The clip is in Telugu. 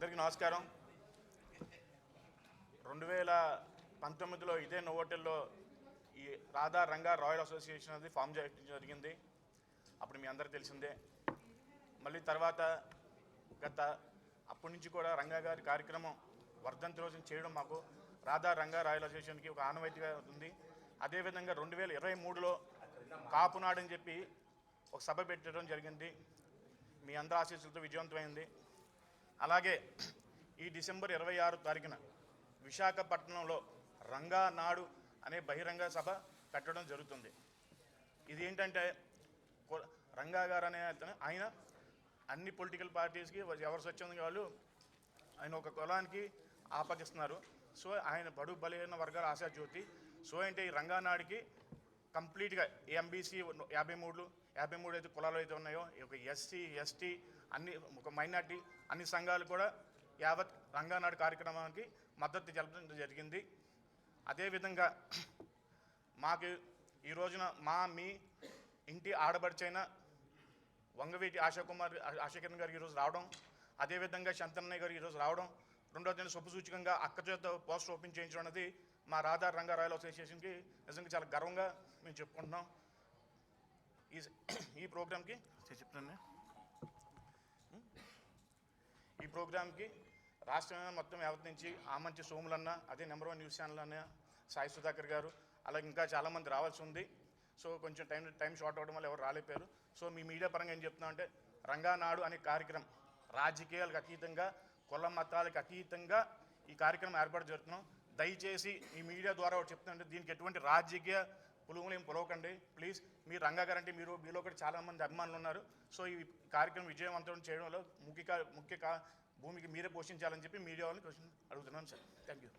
అందరికీ నమస్కారం. రెండు వేల పంతొమ్మిదిలో ఇదే నోవోటెల్లో ఈ రాధా రంగా రాయల్ అసోసియేషన్ అనేది ఫామ్ చేయడం జరిగింది. అప్పుడు మీ అందరికీ తెలిసిందే. మళ్ళీ తర్వాత గత అప్పటి నుంచి కూడా రంగా గారి కార్యక్రమం వర్ధంతి రోజున చేయడం మాకు రాధా రంగా రాయల్ అసోసియేషన్కి ఒక ఆనవాయితీగా ఉంది. అదేవిధంగా రెండు వేల ఇరవై మూడులో కాపునాడని చెప్పి ఒక సభ పెట్టడం జరిగింది. మీ అందరి ఆశీస్సులతో విజయవంతమైంది. అలాగే ఈ డిసెంబర్ ఇరవై ఆరు తారీఖున విశాఖపట్నంలో రంగానాడు అనే బహిరంగ సభ పెట్టడం జరుగుతుంది. ఇది ఏంటంటే రంగా గారు అనే అతను ఆయన అన్ని పొలిటికల్ పార్టీస్కి ఎవరు స్వచ్ఛందంగా వాళ్ళు ఆయన ఒక కులానికి ఆపగిస్తున్నారు సో ఆయన బడు బలహీన వర్గాల ఆశాజ్యోతి. సో అంటే ఈ రంగానాడికి కంప్లీట్గా ఎంబీసీ యాభై మూడు యాభై మూడు అయితే కులాలు అయితే ఉన్నాయో ఒక ఎస్సీ ఎస్టీ అన్ని ఒక మైనార్టీ అన్ని సంఘాలు కూడా యావత్ రంగానాడు కార్యక్రమానికి మద్దతు తెలపడం జరిగింది. అదేవిధంగా మాకు ఈ రోజున మా మీ ఇంటి ఆడబడిచైన వంగవీటి ఆశాకుమార్ ఆశాకిరణ్ గారు ఈరోజు రావడం అదేవిధంగా శంతన్నయ్య గారు ఈరోజు రావడం రెండో దిన శుభసూచకంగా అక్క చేత పోస్టర్ ఓపెన్ చేయించడం అనేది మా రాధా రంగా రాయల్ అసోసియేషన్కి నిజంగా చాలా గర్వంగా మేము చెప్పుకుంటున్నాం. ఈ ఈ ప్రోగ్రామ్కి చెప్తాను. ఈ ప్రోగ్రామ్కి రాష్ట్రం మొత్తం యావత్ నుంచి ఆమంచి సోములన్న అదే నెంబర్ వన్ న్యూస్ ఛానల్ అన్న సాయి సుధాకర్ గారు అలాగే ఇంకా చాలామంది రావాల్సి ఉంది. సో కొంచెం టైం టైం షార్ట్ అవ్వడం వల్ల ఎవరు రాలేపారు సో మీ మీడియా పరంగా ఏం చెప్తున్నా అంటే రంగానాడు అనే కార్యక్రమం రాజకీయాలకు అతీతంగా కుల మతాలకు అతీతంగా ఈ కార్యక్రమం ఏర్పాటు జరుగుతున్నాం. దయచేసి ఈ మీడియా ద్వారా ఒకటి చెప్తుంటే దీనికి ఎటువంటి రాజకీయ పులుగులు ఏం పొలవకండి. ప్లీజ్ మీరు రంగా అంటే మీరు మీలో కూడా చాలామంది అభిమానులు ఉన్నారు. సో ఈ కార్యక్రమం విజయవంతం చేయడంలో ముఖ్య ముఖ్య కా- భూమికి మీరే పోషించాలని చెప్పి మీడియా వాళ్ళని క్వశ్చన్ అడుగుతున్నాను సార్. Thank you